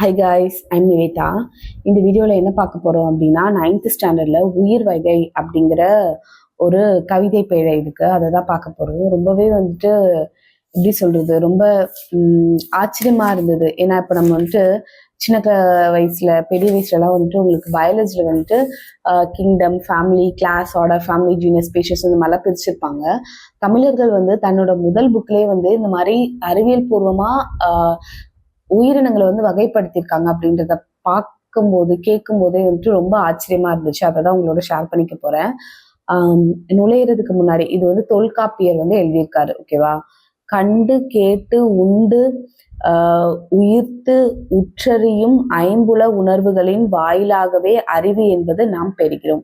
High guys I'm Nivetha இந்த வீடியோவில் என்ன பார்க்க போகிறோம் அப்படின்னா நைன்த் ஸ்டாண்டர்டில் உயிர் வகை அப்படிங்கிற ஒரு கவிதை பேழை இருக்கு. அதை தான் பார்க்க போகிறோம் ரொம்பவே வந்துட்டு எப்படி சொல்றது ரொம்ப ஆச்சரியமாக ஆச்சரியமா இருந்தது. ஏன்னா இப்போ நம்ம வந்துட்டு சின்ன வயசுல பெரிய வயசுலலாம் வந்துட்டு உங்களுக்கு பயாலஜியில் வந்துட்டு kingdom family class order family junior species இந்த மாதிரிலாம் பிரிச்சிருப்பாங்க. தமிழர்கள் வந்து தன்னோட முதல் புக்லேயே வந்து இந்த மாதிரி அறிவியல் பூர்வமாக உயிரினங்களை வந்து வகைப்படுத்தியிருக்காங்க அப்படின்றத பார்க்கும்போது கேட்கும் போதே வந்துட்டு ரொம்ப ஆச்சரியமா இருந்துச்சு. அதை தான் உங்களோட ஷேர் பண்ணிக்க போறேன். நுழையிறதுக்கு முன்னாடி இது வந்து தொல்காப்பியர் வந்து எழுதியிருக்காரு ஓகேவா கண்டு கேட்டு உண்டு உயிர்த்து உற்றறியும் ஐம்புல உணர்வுகளின் வாயிலாகவே அறிவு என்பது நாம் பெறுகிறோம்.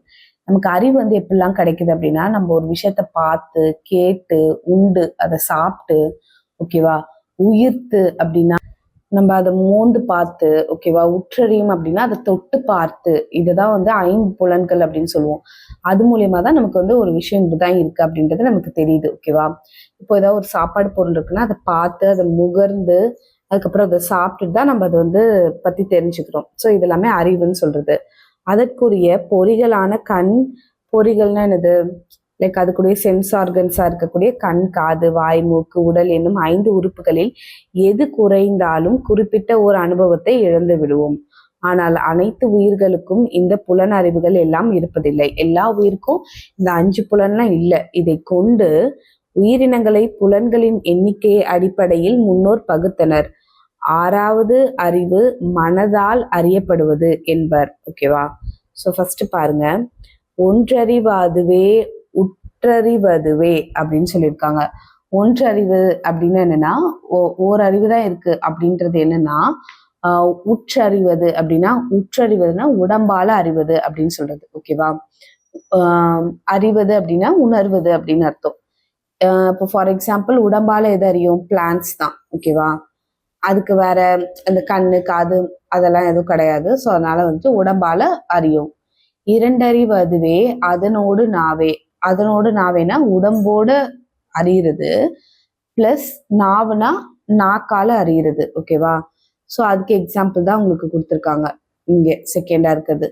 நமக்கு அறிவு வந்து எப்படிலாம் கிடைக்குது அப்படின்னா நம்ம ஒரு விஷயத்த பார்த்து கேட்டு உண்டு அதை சாப்பிட்டு ஓகேவா உயிர்த்து அப்படின்னா நம்ம அதை மோந்து பார்த்து ஓகேவா உற்றறியும் அப்படின்னா அதை தொட்டு பார்த்து இதுதான் வந்து ஐந்து புலன்கள் அப்படின்னு சொல்லுவோம். அது மூலியமா தான் நமக்கு வந்து ஒரு விஷயம் இப்படிதான் இருக்கு அப்படின்றது நமக்கு தெரியுது ஓகேவா இப்போ ஏதாவது ஒரு சாப்பாடு பொருள் இருக்குன்னா அதை பார்த்து அதை முகர்ந்து அதுக்கப்புறம் அதை சாப்பிட்டுட்டு தான் நம்ம அதை வந்து பத்தி தெரிஞ்சுக்கிறோம். ஸோ இதெல்லாமே அறிவுன்னு சொல்றது. அதற்குரிய பொறிகளான கண் பொறிகள்னா என்னது? லைக் அதுக்குரிய சென்ஸ் ஆர்கன்ஸாக இருக்கக்கூடிய கண் காது வாய் மூக்கு உடல் என்னும் ஐந்து உறுப்புகளில் எது குறைந்தாலும் குறிப்பிட்ட ஒரு அனுபவத்தை இழந்து விடுவோம். ஆனால் அனைத்து உயிர்களுக்கும் இந்த புலன் அறிவுகள் எல்லாம் இருப்பதில்லை. எல்லா உயிருக்கும் இந்த அஞ்சு புலன்லாம் இல்லை. இதை கொண்டு உயிரினங்களை புலன்களின் எண்ணிக்கையை அடிப்படையில் முன்னோர் பகுத்தனர். ஆறாவது அறிவு மனதால் அறியப்படுவது என்பர். ஓகேவா ஸோ ஃபர்ஸ்ட் பாருங்க. ஒன்றறிவாதுவே ஒற்றறிவதுவே அப்படின்னு சொல்லியிருக்காங்க. ஒன்றறிவு அப்படின்னு என்னன்னா ஓ- ஓரறிவு தான் இருக்கு அப்படின்றது என்னன்னா உற்றறிவது அப்படின்னா உற்றறிவதுன்னா உடம்பால அறிவது அப்படின்னு சொல்றது. ஓகேவா ஆஹ் அறிவது அப்படின்னா உணர்வது அப்படின்னு அர்த்தம். இப்போ ஃபார் எக்ஸாம்பிள் உடம்பால எது அறியும்? பிளான்ஸ் தான். ஓகேவா அதுக்கு வேற அந்த கண்ணு காது அதெல்லாம் எதுவும் கிடையாது. ஸோ அதனால வந்துட்டு உடம்பால அறியும். இரண்டறிவு அதுவே அதனோடு நாவே. அதனோடு நாவேனா உடம்போட அறியுறது பிளஸ் நாவுனா நாக்கால அறியுறது ஓகேவா ஸோ அதுக்கு எக்ஸாம்பிள் தான் உங்களுக்கு கொடுத்துருக்காங்க. இங்கே செகண்டா இருக்குது.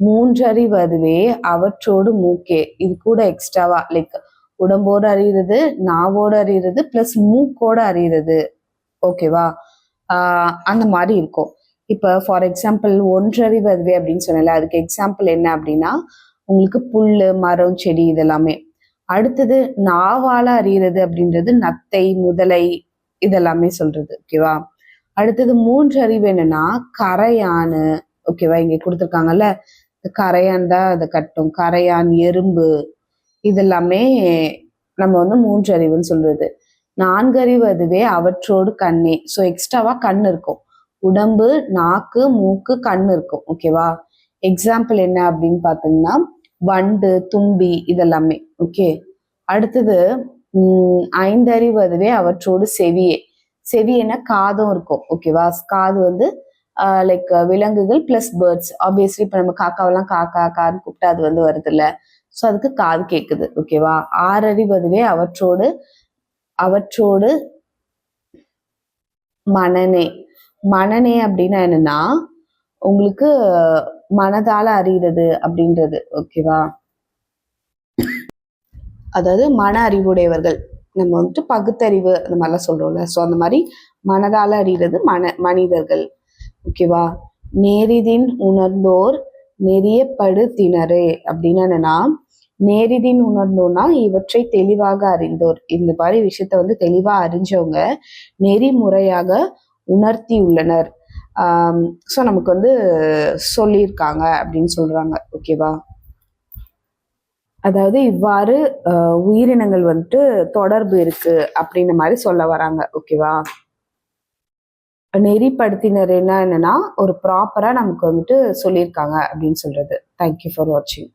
மூன்றறிவு அதுவே அவற்றோடு மூக்கே. இது கூட எக்ஸ்ட்ராவா லைக் உடம்போடு அறியுறது நாவோடு அறியுறது பிளஸ் மூக்கோட அறியுறது ஓகேவா ஆஹ் அந்த மாதிரி இருக்கும். இப்போ ஃபார் எக்ஸாம்பிள் ஒன்றறிவு அதுவே அப்படின்னு சொன்னல அதுக்கு எக்ஸாம்பிள் என்ன அப்படின்னா உங்களுக்கு புல்லு மரம் செடி இதெல்லாமே. அடுத்தது நாவால அறியறது அப்படின்றது நத்தை முதலை இதெல்லாமே சொல்றது ஓகேவா அடுத்தது மூன்று அறிவு என்னன்னா கரையானு ஓகேவா இங்க கொடுத்துருக்காங்கல்ல? கரையான் தான் அதை கட்டும். கரையான் எறும்பு இதெல்லாமே நம்ம வந்து மூன்று அறிவுன்னு சொல்றது. நான்கறிவு அதுவே அவற்றோடு கண்ணே. ஸோ எக்ஸ்ட்ராவா கண் இருக்கும். உடம்பு நாக்கு மூக்கு கண் இருக்கும் ஓகேவா எக்ஸாம்பிள் என்ன அப்படின்னு பார்த்தீங்கன்னா வண்டு தும்பி இதெல்லாமே. ஓகே அடுத்தது உம் ஐந்தறிவு அதுவே அவற்றோடு செவியே. செவியனா காதும் இருக்கும். ஓகேவா காது வந்து லைக் விலங்குகள் பிளஸ் பேர்ட்ஸ் ஆப்வியஸ்லி இப்போ நம்ம காக்காவெல்லாம் காக்கா கான்னு கூப்பிட்டா அது வந்து வருது இல்ல ஸோ அதுக்கு காது கேட்குது ஓகேவா ஆறறிவு அதுவே அவற்றோடு அவற்றோடு மனநே. மனநே அப்படின்னா என்னன்னா உங்களுக்கு மனதால அறிகிறது அப்படின்றது ஓகேவா அதாவது மன அறிவுடையவர்கள். நம்ம வந்துட்டு பகுத்தறிவு அந்த மாதிரிலாம் சொல்றோம்ல. ஸோ அந்த மாதிரி மனதால அறிகிறது மன மனிதர்கள். ஓகேவா நேரிதின் உணர்ந்தோர் நெறியப்படு திணறே அப்படின்னு என்னன்னா நேரிதின் உணர்ந்தோம்னா இவற்றை தெளிவாக அறிந்தோர். இந்த மாதிரி விஷயத்த வந்து தெளிவா அறிஞ்சவங்க நெறிமுறையாக உணர்த்தி உள்ளனர் ஸோ நமக்கு வந்து சொல்லியிருக்காங்க அப்படின்னு சொல்றாங்க. ஓகேவா அதாவது இவ்வாறு உயிரினங்கள் வந்துட்டு தொடர்பு இருக்கு அப்படின்ற மாதிரி சொல்ல வராங்க. ஓகேவா நெறிப்படுத்தினர் என்ன என்னன்னா ஒரு ப்ராப்பரா நமக்கு வந்துட்டு சொல்லியிருக்காங்க அப்படின்னு சொல்றது. தேங்க்யூ ஃபார் வாட்சிங்